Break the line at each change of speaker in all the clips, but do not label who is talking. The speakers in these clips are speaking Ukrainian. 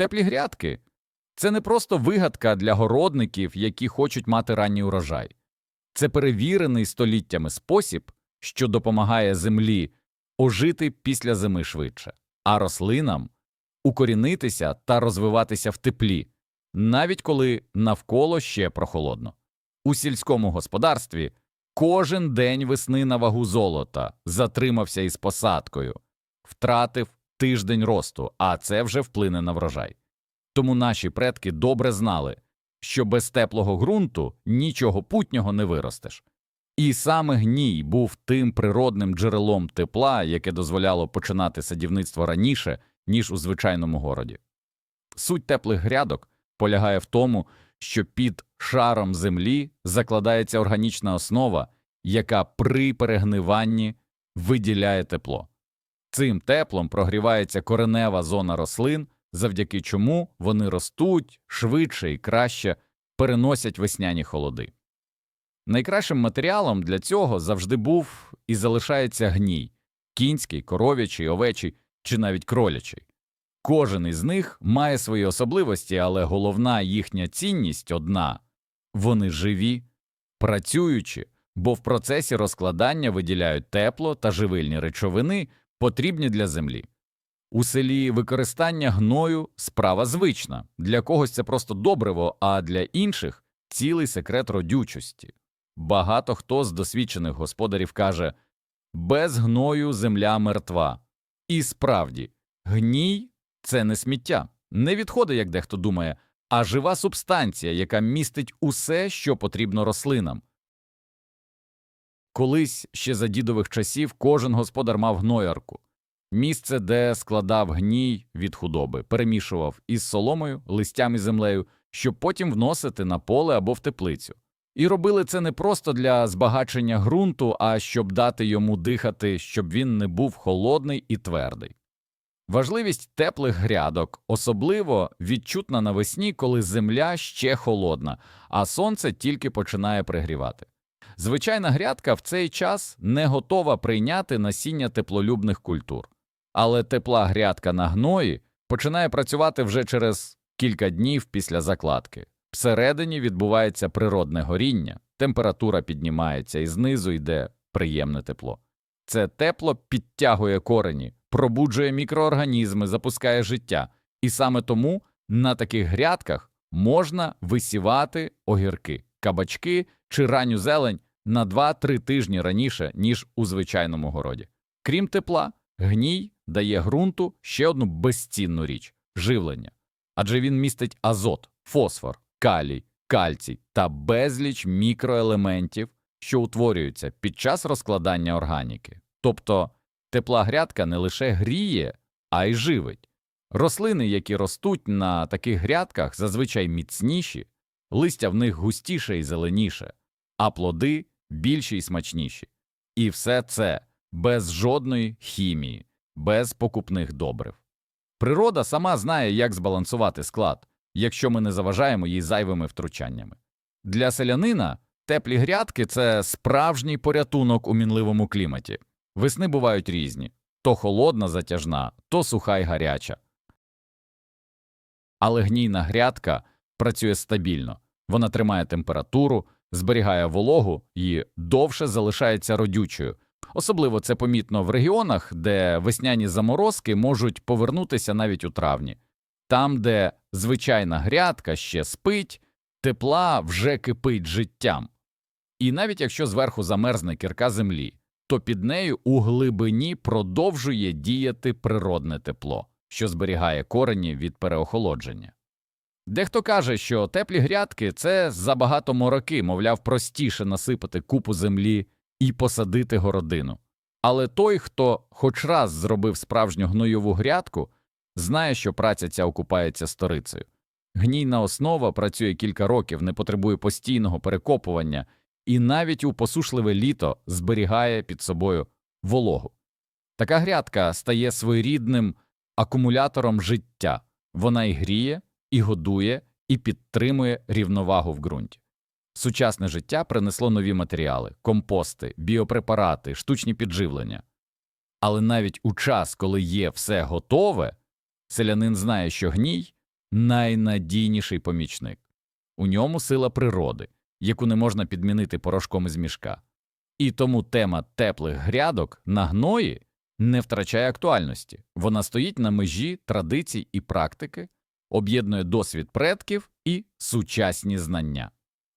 Теплі грядки це не просто вигадка для городників, які хочуть мати ранній урожай. Це перевірений століттями спосіб, що допомагає землі ожити після зими швидше, а рослинам укорінитися та розвиватися в теплі, навіть коли навколо ще прохолодно. У сільському господарстві кожен день весни на вагу золота затримався із посадкою, втратив тиждень росту, а це вже вплине на врожай. Тому наші предки добре знали, що без теплого ґрунту нічого путнього не виростеш. І саме гній був тим природним джерелом тепла, яке дозволяло починати садівництво раніше, ніж у звичайному городі. Суть теплих грядок полягає в тому, що під шаром землі закладається органічна основа, яка при перегниванні виділяє тепло. Цим теплом прогрівається коренева зона рослин, завдяки чому вони ростуть швидше і краще переносять весняні холоди. Найкращим матеріалом для цього завжди був і залишається гній кінський, коров'ячий, овечий чи навіть кролячий. Кожен із них має свої особливості, але головна їхня цінність одна вони живі, працюючи, бо в процесі розкладання виділяють тепло та живильні речовини, потрібні для землі. У селі використання гною справа звична для когось це просто добриво, а для інших цілий секрет родючості. Багато хто з досвідчених господарів каже без гною земля мертва. І справді, гній це не сміття, не відходи, як дехто думає, а жива субстанція, яка містить усе, що потрібно рослинам. Колись ще за дідових часів кожен господар мав гноярку місце, де складав гній від худоби, перемішував із соломою, листям і землею, щоб потім вносити на поле або в теплицю. І робили це не просто для збагачення ґрунту, а щоб дати йому дихати, щоб він не був холодний і твердий. Важливість теплих грядок особливо відчутна навесні, коли земля ще холодна, а сонце тільки починає пригрівати. Звичайна грядка в цей час не готова прийняти насіння теплолюбних культур, але тепла грядка на гної починає працювати вже через кілька днів після закладки. Всередині відбувається природне горіння, температура піднімається і знизу йде приємне тепло. Це тепло підтягує корені, пробуджує мікроорганізми, запускає життя, і саме тому на таких грядках можна висівати огірки, кабачки чи ранню зелень на 2-3 тижні раніше, ніж у звичайному городі. Крім тепла, гній дає ґрунту ще одну безцінну річ живлення, адже він містить азот, фосфор, калій, кальцій та безліч мікроелементів, що утворюються під час розкладання органіки. Тобто тепла грядка не лише гріє, а й живить. Рослини, які ростуть на таких грядках, зазвичай міцніші, листя в них густіше і зеленіше, а плоди більші і смачніші. І все це без жодної хімії, без покупних добрив. Природа сама знає, як збалансувати склад, якщо ми не заважаємо їй зайвими втручаннями. Для селянина теплі грядки це справжній порятунок у мінливому кліматі. Весни бувають різні то холодна затяжна, то суха й гаряча. Але гнійна грядка працює стабільно, вона тримає температуру, зберігає вологу і довше залишається родючою. Особливо це помітно в регіонах, де весняні заморозки можуть повернутися навіть у травні. Там, де звичайна грядка ще спить, тепла вже кипить життям. І навіть якщо зверху замерзне кірка землі, то під нею у глибині продовжує діяти природне тепло, що зберігає корені від переохолодження. Дехто каже, що теплі грядки це забагато мороки, мовляв, простіше насипати купу землі і посадити городину. Але той, хто хоч раз зробив справжню гнойову грядку, знає, що праця ця окупається сторицею. Гнійна основа працює кілька років, не потребує постійного перекопування і навіть у посушливе літо зберігає під собою вологу. Така грядка стає своєрідним акумулятором життя, вона і гріє, і годує, і підтримує рівновагу в ґрунті. Сучасне життя принесло нові матеріали, компости, біопрепарати, штучні підживлення. Але навіть у час, коли є все готове, селянин знає, що гній найнадійніший помічник. У ньому сила природи, яку не можна підмінити порошком із мішка. І тому тема теплих грядок на гної не втрачає актуальності. Вона стоїть на межі традицій і практики, об'єднує досвід предків і сучасні знання.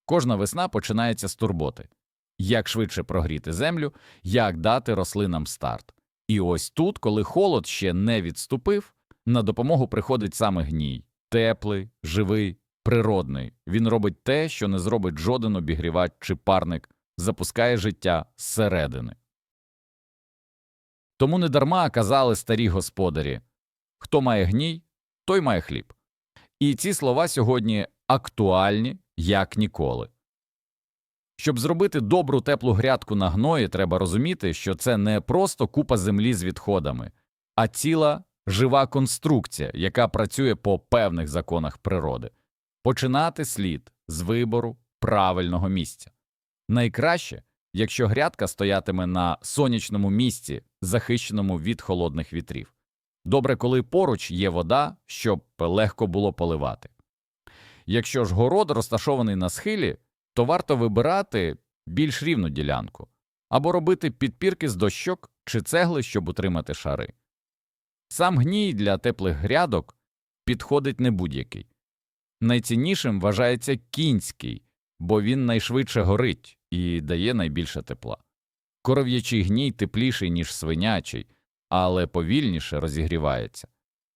Кожна весна починається з турботи як швидше прогріти землю, як дати рослинам старт. І ось тут, коли холод ще не відступив, на допомогу приходить саме гній теплий, живий, природний. Він робить те, що не зробить жоден обігрівач чи парник, запускає життя зсередини. Тому недарма казали старі господарі хто має гній, той має хліб. І ці слова сьогодні актуальні як ніколи. Щоб зробити добру теплу грядку на гної, треба розуміти, що це не просто купа землі з відходами, а ціла жива конструкція, яка працює по певних законах природи. Починати слід з вибору правильного місця. Найкраще, якщо грядка стоятиме на сонячному місці, захищеному від холодних вітрів. Добре, коли поруч є вода, щоб легко було поливати. Якщо ж город розташований на схилі, то варто вибирати більш рівну ділянку або робити підпірки з дощок чи цегли, щоб утримати шари. Сам гній для теплих грядок підходить не будь-який. Найціннішим вважається кінський, бо він найшвидше горить і дає найбільше тепла. Коров'ячий гній тепліший, ніж свинячий, але повільніше розігрівається.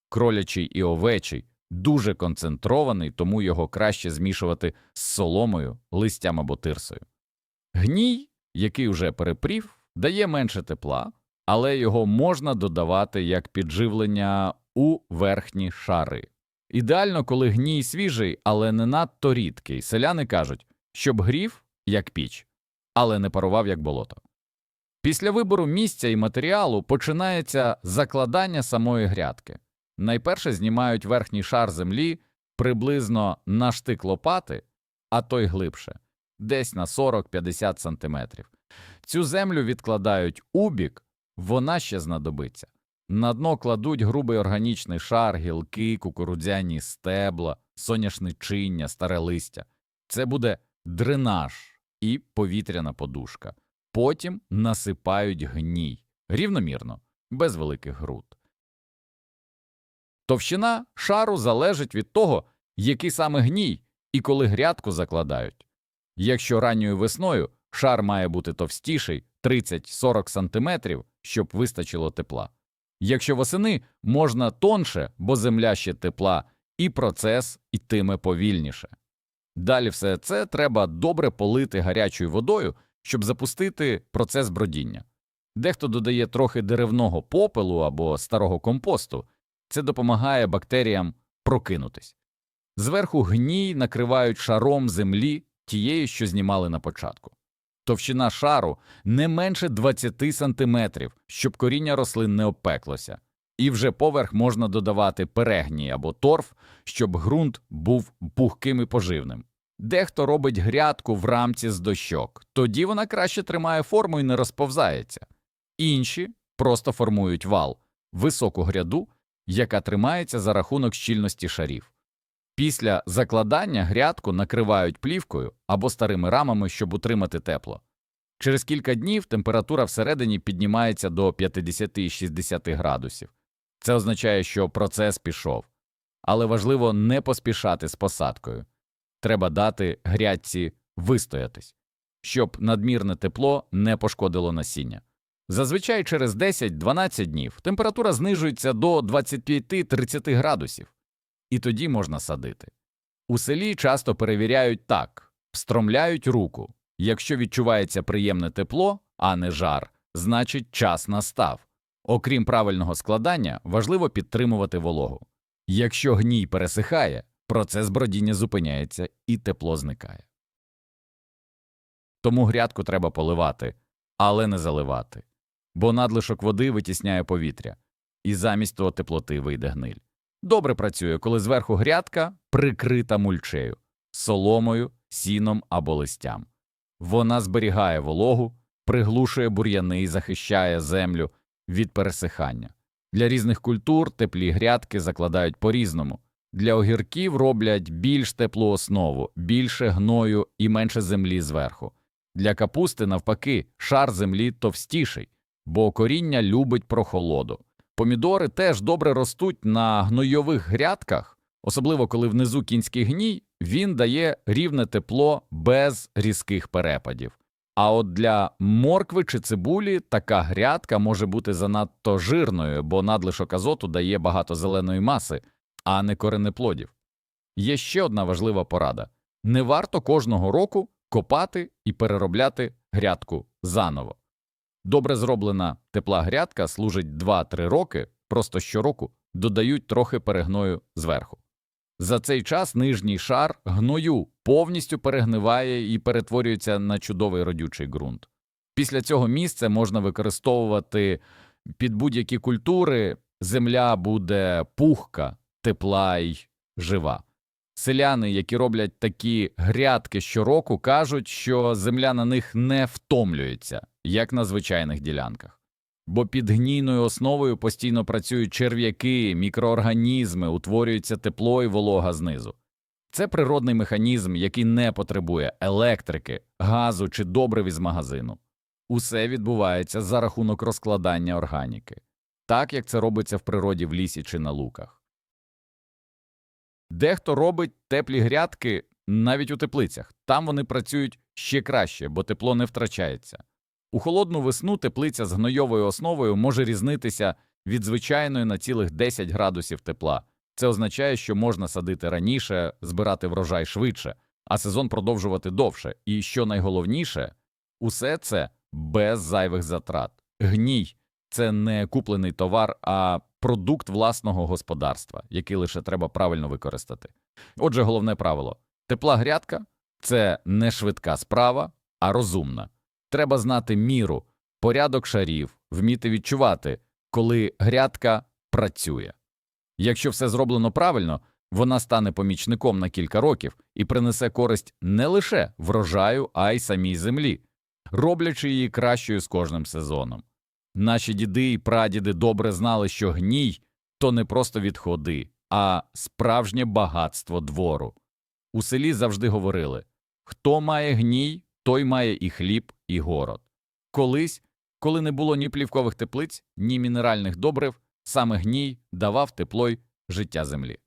Кролячий і овечий дуже концентрований, тому його краще змішувати з соломою, листям або тирсою. Гній, який вже перепрів, дає менше тепла, але його можна додавати як підживлення у верхні шари. Ідеально, коли гній свіжий, але не надто рідкий. Селяни кажуть, щоб грів як піч, але не парував як болото. Після вибору місця і матеріалу починається закладання самої грядки. Найперше знімають верхній шар землі приблизно на штик лопати, а то й глибше, десь на 40-50 сантиметрів. Цю землю відкладають у бік, вона ще знадобиться. На дно кладуть грубий органічний шар, гілки, кукурудзяні стебла, соняшничиння, старе листя. Це буде дренаж і повітряна подушка. Потім насипають гній рівномірно, без великих груд. Товщина шару залежить від того, який саме гній і коли грядку закладають. Якщо ранньою весною шар має бути товстіший 30-40 см, щоб вистачило тепла. Якщо восени можна тонше, бо земля ще тепла, і процес ітиме повільніше. Далі все це треба добре полити гарячою водою, щоб запустити процес бродіння. Дехто додає трохи деревного попелу або старого компосту, це допомагає бактеріям прокинутись. Зверху гній накривають шаром землі тією, що знімали на початку. Товщина шару не менше 20 сантиметрів, щоб коріння рослин не обпеклося, і вже поверх можна додавати перегній або торф, щоб ґрунт був пухким і поживним. Дехто робить грядку в рамці з дощок, тоді вона краще тримає форму і не розповзається. Інші просто формують вал, високу гряду, яка тримається за рахунок щільності шарів. Після закладання грядку накривають плівкою або старими рамами, щоб утримати тепло. Через кілька днів температура всередині піднімається до 50-60 градусів. Це означає, що процес пішов. Але важливо не поспішати з посадкою. Треба дати грядці вистоятись, щоб надмірне тепло не пошкодило насіння. Зазвичай через 10-12 днів температура знижується до 25-30 градусів, і тоді можна садити. У селі часто перевіряють так, встромляють руку. Якщо відчувається приємне тепло, а не жар, значить час настав. Окрім правильного складання, важливо підтримувати вологу. Якщо гній пересихає, процес бродіння зупиняється і тепло зникає. Тому грядку треба поливати, але не заливати, бо надлишок води витісняє повітря, і замість того теплоти вийде гниль. Добре працює, коли зверху грядка прикрита мульчею, соломою, сіном або листям. Вона зберігає вологу, приглушує бур'яни і захищає землю від пересихання. Для різних культур теплі грядки закладають по різному. Для огірків роблять більш теплу основу, більше гною і менше землі зверху. Для капусти, навпаки, шар землі товстіший, бо коріння любить прохолоду. Помідори теж добре ростуть на гнойових грядках, особливо коли внизу кінський гній, він дає рівне тепло без різких перепадів. А от для моркви чи цибулі така грядка може бути занадто жирною, бо надлишок азоту дає багато зеленої маси, а не коренеплодів. Є ще одна важлива порада не варто кожного року копати і переробляти грядку заново. Добре зроблена тепла грядка служить 2-3 роки, просто щороку додають трохи перегною зверху. За цей час нижній шар гною повністю перегниває і перетворюється на чудовий родючий ґрунт. Після цього місце можна використовувати під будь-які культури, земля буде пухка, тепла й жива. Селяни, які роблять такі грядки щороку, кажуть, що земля на них не втомлюється, як на звичайних ділянках. Бо під гнійною основою постійно працюють черв'яки, мікроорганізми, утворюється тепло і волога знизу. Це природний механізм, який не потребує електрики, газу чи добрив із магазину. Усе відбувається за рахунок розкладання органіки, так як це робиться в природі в лісі чи на луках. Дехто робить теплі грядки навіть у теплицях, там вони працюють ще краще, бо тепло не втрачається. У холодну весну теплиця з гнойовою основою може різнитися від звичайної на цілих 10 градусів тепла. Це означає, що можна садити раніше, збирати врожай швидше, а сезон продовжувати довше. І що найголовніше, усе це без зайвих затрат. Гній це не куплений товар, а продукт власного господарства, який лише треба правильно використати. Отже, головне правило тепла грядка це не швидка справа, а розумна. Треба знати міру, порядок шарів, вміти відчувати, коли грядка працює. Якщо все зроблено правильно, вона стане помічником на кілька років і принесе користь не лише врожаю, а й самій землі, роблячи її кращою з кожним сезоном. Наші діди і прадіди добре знали, що гній то не просто відходи, а справжнє багатство двору. У селі завжди говорили хто має гній, той має і хліб, і город. Колись, коли не було ні плівкових теплиць, ні мінеральних добрив, саме гній давав тепло й життя землі.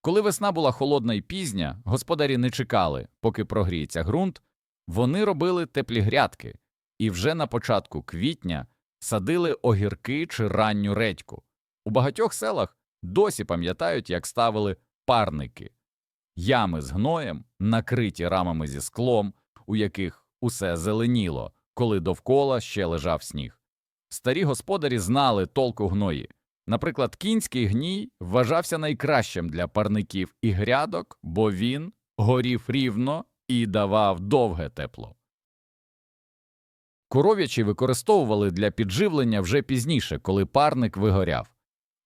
Коли весна була холодна і пізня, господарі не чекали, поки прогріється ґрунт, вони робили теплі грядки, і вже на початку квітня садили огірки чи ранню редьку. У багатьох селах досі пам'ятають, як ставили парники, ями з гноєм, накриті рамами зі склом, у яких усе зеленіло, коли довкола ще лежав сніг. Старі господарі знали толку гної. Наприклад, кінський гній вважався найкращим для парників і грядок, бо він горів рівно і давав довге тепло. Коров'ячі використовували для підживлення вже пізніше, коли парник вигоряв.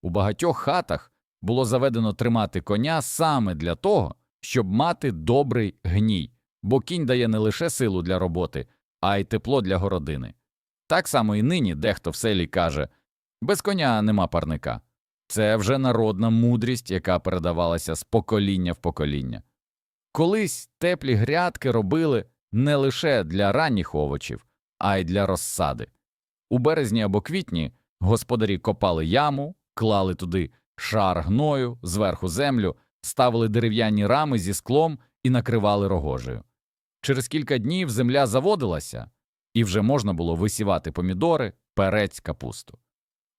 У багатьох хатах було заведено тримати коня саме для того, щоб мати добрий гній, бо кінь дає не лише силу для роботи, а й тепло для городини. Так само і нині дехто в селі каже без коня нема парника. Це вже народна мудрість, яка передавалася з покоління в покоління. Колись теплі грядки робили не лише для ранніх овочів, а й для розсади. У березні або квітні господарі копали яму, клали туди шар гною, зверху землю, ставили дерев'яні рами зі склом і накривали рогожею. Через кілька днів земля заводилася, і вже можна було висівати помідори, перець, капусту.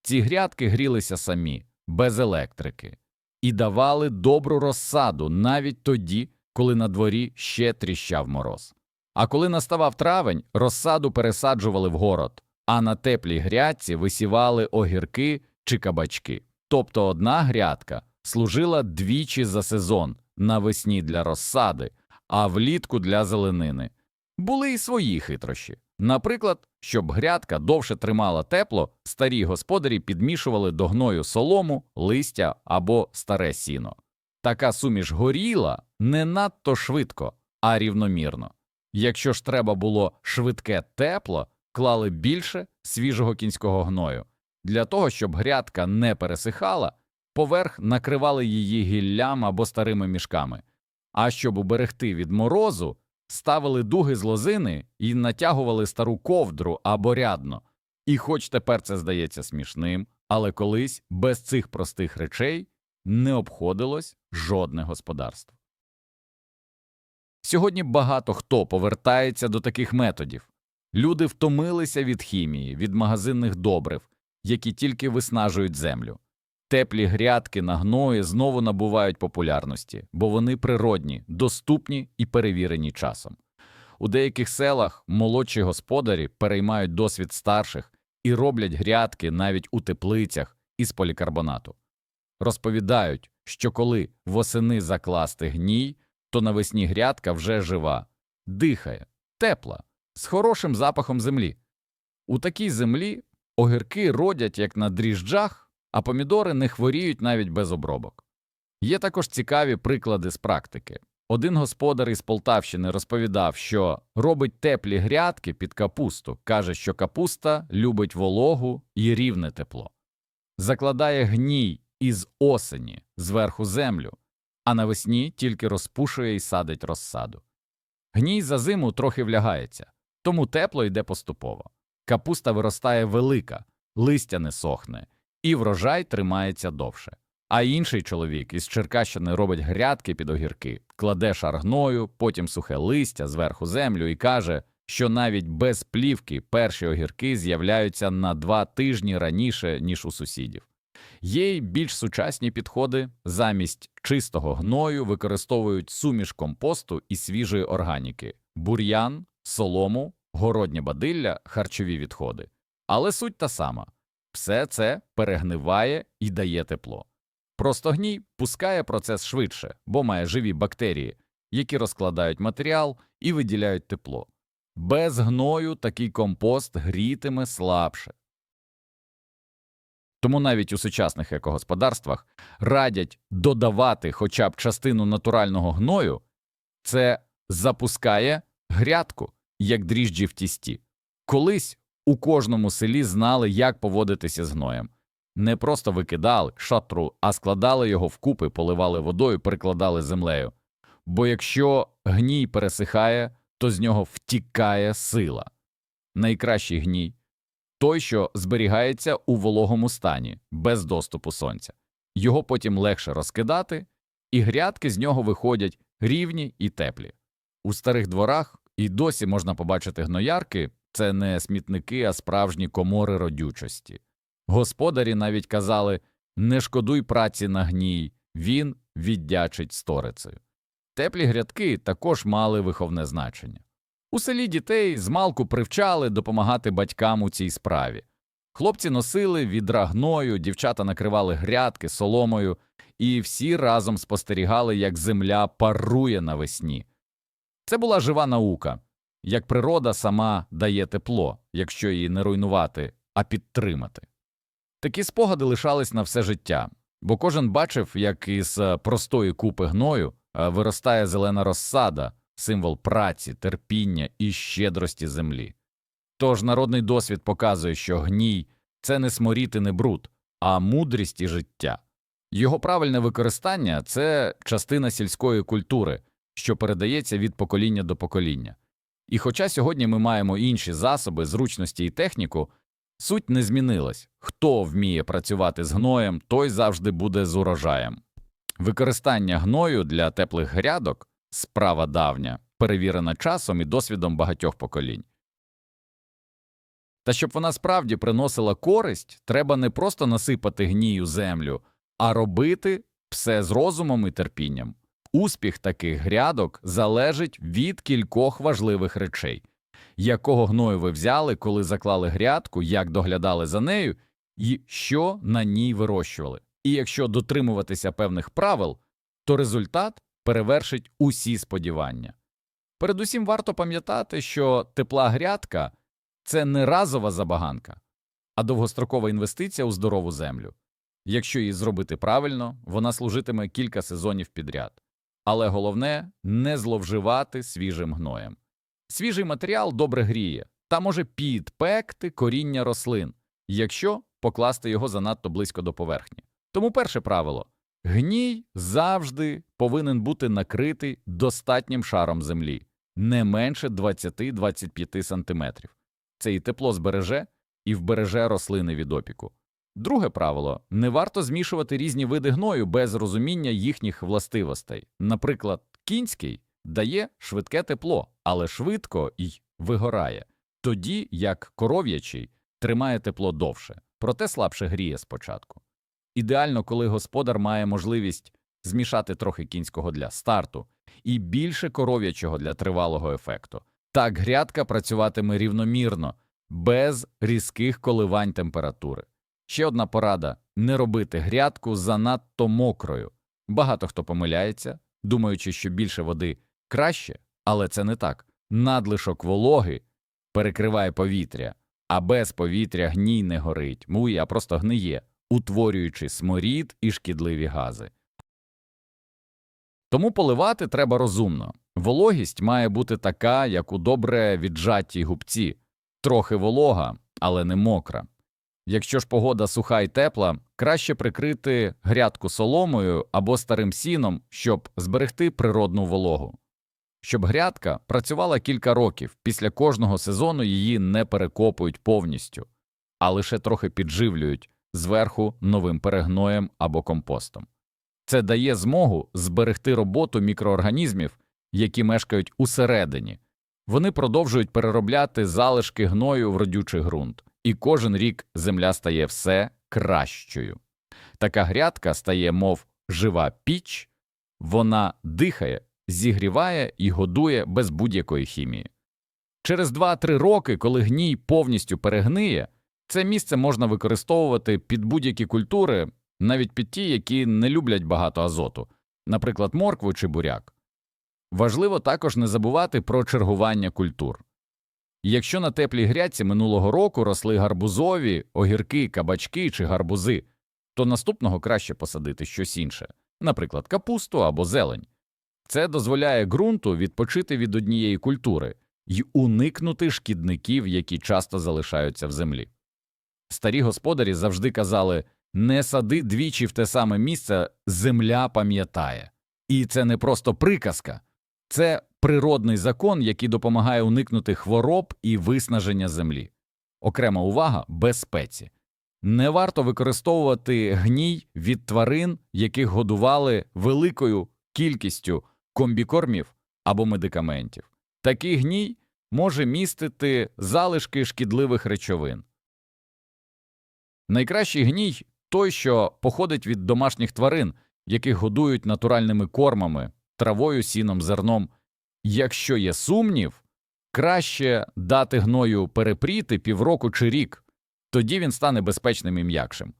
Ці грядки грілися самі, без електрики, і давали добру розсаду навіть тоді, коли на дворі ще тріщав мороз. А коли наставав травень, розсаду пересаджували в город, а на теплій грядці висівали огірки чи кабачки. Тобто одна грядка служила двічі за сезон навесні для розсади, а влітку для зеленини. Були й свої хитрощі. Наприклад, щоб грядка довше тримала тепло, старі господарі підмішували до гною солому, листя або старе сіно. Така суміш горіла не надто швидко, а рівномірно. Якщо ж треба було швидке тепло, клали більше свіжого кінського гною. Для того, щоб грядка не пересихала, поверх накривали її гіллям або старими мішками. А щоб уберегти від морозу, ставили дуги з лозини і натягували стару ковдру або рядно. І хоч тепер це здається смішним, але колись без цих простих речей не обходилось жодне господарство. Сьогодні багато хто повертається до таких методів. Люди втомилися від хімії, від магазинних добрив, які тільки виснажують землю. Теплі грядки на гної знову набувають популярності, бо вони природні, доступні і перевірені часом. У деяких селах молодші господарі переймають досвід старших і роблять грядки навіть у теплицях із полікарбонату. Розповідають, що коли восени закласти гній, то навесні грядка вже жива, дихає, тепла, з хорошим запахом землі. У такій землі огірки родять як на дріжджах, а помідори не хворіють навіть без обробок. Є також цікаві приклади з практики. Один господар із Полтавщини розповідав, що робить теплі грядки під капусту, каже, що капуста любить вологу і рівне тепло, закладає гній із осені зверху землю, а навесні тільки розпушує і садить розсаду. Гній за зиму трохи влягається, тому тепло йде поступово. Капуста виростає велика, листя не сохне, і врожай тримається довше. А інший чоловік із Черкащини робить грядки під огірки, кладе шар гною, потім сухе листя зверху землю і каже, що навіть без плівки перші огірки з'являються на два тижні раніше, ніж у сусідів. Є й більш сучасні підходи замість чистого гною використовують суміш компосту і свіжої органіки, бур'ян, солому, городнє бадилля, харчові відходи. Але суть та сама все це перегниває і дає тепло. Просто гній пускає процес швидше, бо має живі бактерії, які розкладають матеріал і виділяють тепло. Без гною такий компост грітиме слабше. Тому навіть у сучасних екогосподарствах радять додавати хоча б частину натурального гною, це запускає грядку, як дріжджі в тісті. Колись у кожному селі знали, як поводитися з гноєм. Не просто викидали шатру, а складали його вкупи, поливали водою, прикладали землею. Бо якщо гній пересихає, то з нього втікає сила. Найкращий гній той, що зберігається у вологому стані, без доступу сонця. Його потім легше розкидати, і грядки з нього виходять рівні і теплі. У старих дворах і досі можна побачити гноярки це не смітники, а справжні комори родючості. Господарі навіть казали не шкодуй праці на гній, він віддячить сторицею. Теплі грядки також мали виховне значення. У селі дітей змалку привчали допомагати батькам у цій справі. Хлопці носили відра гною, дівчата накривали грядки соломою, і всі разом спостерігали, як земля парує навесні. Це була жива наука, як природа сама дає тепло, якщо її не руйнувати, а підтримати. Такі спогади лишались на все життя, бо кожен бачив, як із простої купи гною е, виростає зелена розсада, символ праці, терпіння і щедрості землі. Тож народний досвід показує, що гній це не сморіти не бруд, а мудрість і життя. Його правильне використання це частина сільської культури, що передається від покоління до покоління. І хоча сьогодні ми маємо інші засоби, зручності і техніку, суть не змінилась хто вміє працювати з гноєм, той завжди буде з урожаєм. Використання гною для теплих грядок справа давня, перевірена часом і досвідом багатьох поколінь. Та щоб вона справді приносила користь, треба не просто насипати гнію землю, а робити все з розумом і терпінням. Успіх таких грядок залежить від кількох важливих речей якого гною ви взяли, коли заклали грядку, як доглядали за нею, і що на ній вирощували. І якщо дотримуватися певних правил, то результат перевершить усі сподівання. Передусім варто пам'ятати, що тепла грядка це не разова забаганка, а довгострокова інвестиція у здорову землю. Якщо її зробити правильно, вона служитиме кілька сезонів підряд. Але головне не зловживати свіжим гноєм. Свіжий матеріал добре гріє та може підпекти коріння рослин, якщо покласти його занадто близько до поверхні. Тому перше правило гній завжди повинен бути накритий достатнім шаром землі, не менше 20-25 см. Це і тепло збереже, і вбереже рослини від опіку. Друге правило не варто змішувати різні види гною без розуміння їхніх властивостей. Наприклад, кінський дає швидке тепло, але швидко й вигорає, тоді як коров'ячий тримає тепло довше, проте слабше гріє спочатку. Ідеально, коли господар має можливість змішати трохи кінського для старту і більше коров'ячого для тривалого ефекту. Так грядка працюватиме рівномірно, без різких коливань температури. Ще одна порада не робити грядку занадто мокрою. Багато хто помиляється, думаючи, що більше води краще, але це не так. Надлишок вологи перекриває повітря, а без повітря гній не горить, мує, а просто гниє, утворюючи сморід і шкідливі гази. Тому поливати треба розумно. Вологість має бути така, як у добре віджатій губці, трохи волога, але не мокра. Якщо ж погода суха і тепла, краще прикрити грядку соломою або старим сіном, щоб зберегти природну вологу. Щоб грядка працювала кілька років, після кожного сезону її не перекопують повністю, а лише трохи підживлюють зверху новим перегноєм або компостом. Це дає змогу зберегти роботу мікроорганізмів, які мешкають усередині. Вони продовжують переробляти залишки гною в родючий ґрунт, і кожен рік земля стає все кращою. Така грядка стає, мов жива піч, вона дихає, зігріває і годує без будь-якої хімії. Через 2-3 роки, коли гній повністю перегниє, це місце можна використовувати під будь-які культури, навіть під ті, які не люблять багато азоту, наприклад, моркву чи буряк. Важливо також не забувати про чергування культур. Якщо на теплій грядці минулого року росли гарбузові, огірки, кабачки чи гарбузи, то наступного краще посадити щось інше, наприклад, капусту або зелень. Це дозволяє ґрунту відпочити від однієї культури і уникнути шкідників, які часто залишаються в землі. Старі господарі завжди казали не сади двічі в те саме місце, земля пам'ятає. І це не просто приказка, це природний закон, який допомагає уникнути хвороб і виснаження землі. Окрема увага безпеці. Не варто використовувати гній від тварин, яких годували великою кількістю комбікормів або медикаментів. Такий гній може містити залишки шкідливих речовин. Найкращий гній той, що походить від домашніх тварин, яких годують натуральними кормами, травою, сіном, зерном. Якщо є сумнів, краще дати гною перепріти півроку чи рік, тоді він стане безпечним і м'якшим.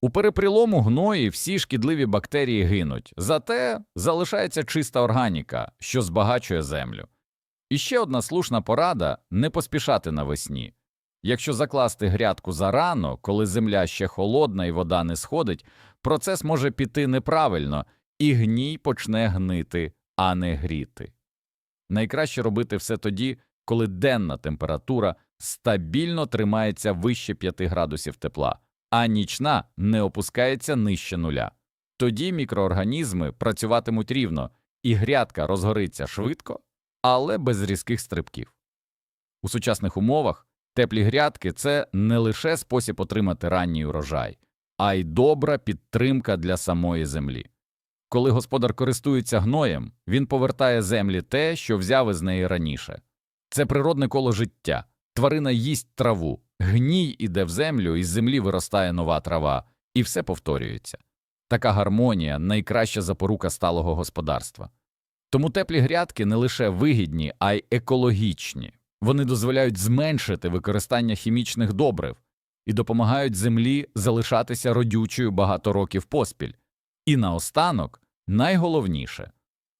У перепрілому гної всі шкідливі бактерії гинуть, зате залишається чиста органіка, що збагачує землю. І ще одна слушна порада не поспішати навесні. Якщо закласти грядку зарано, коли земля ще холодна і вода не сходить, процес може піти неправильно, і гній почне гнити, а не гріти. Найкраще робити все тоді, коли денна температура стабільно тримається вище 5 градусів тепла, а нічна не опускається нижче нуля. Тоді мікроорганізми працюватимуть рівно, і грядка розгориться швидко, але без різких стрибків. У сучасних умовах теплі грядки це не лише спосіб отримати ранній урожай, а й добра підтримка для самої землі. Коли господар користується гноєм, він повертає землі те, що взяв із неї раніше. Це природне коло життя. Тварина їсть траву, гній іде в землю, із землі виростає нова трава, і все повторюється. Така гармонія найкраща запорука сталого господарства. Тому теплі грядки не лише вигідні, а й екологічні. Вони дозволяють зменшити використання хімічних добрив і допомагають землі залишатися родючою багато років поспіль. І наостанок найголовніше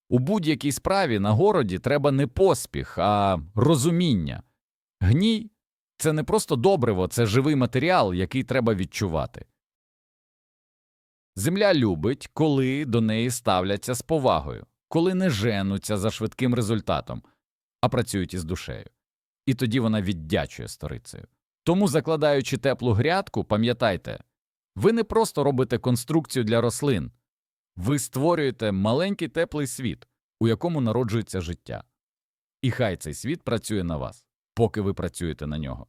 у будь-якій справі на городі треба не поспіх, а розуміння. Гній це не просто добриво, це живий матеріал, який треба відчувати. Земля любить, коли до неї ставляться з повагою, коли не женуться за швидким результатом, а працюють із душею. І тоді вона віддячує сторицею. Тому, закладаючи теплу грядку, пам'ятайте Ви не просто робите конструкцію для рослин, ви створюєте маленький теплий світ, у якому народжується життя. І хай цей світ працює на вас, поки ви працюєте на нього.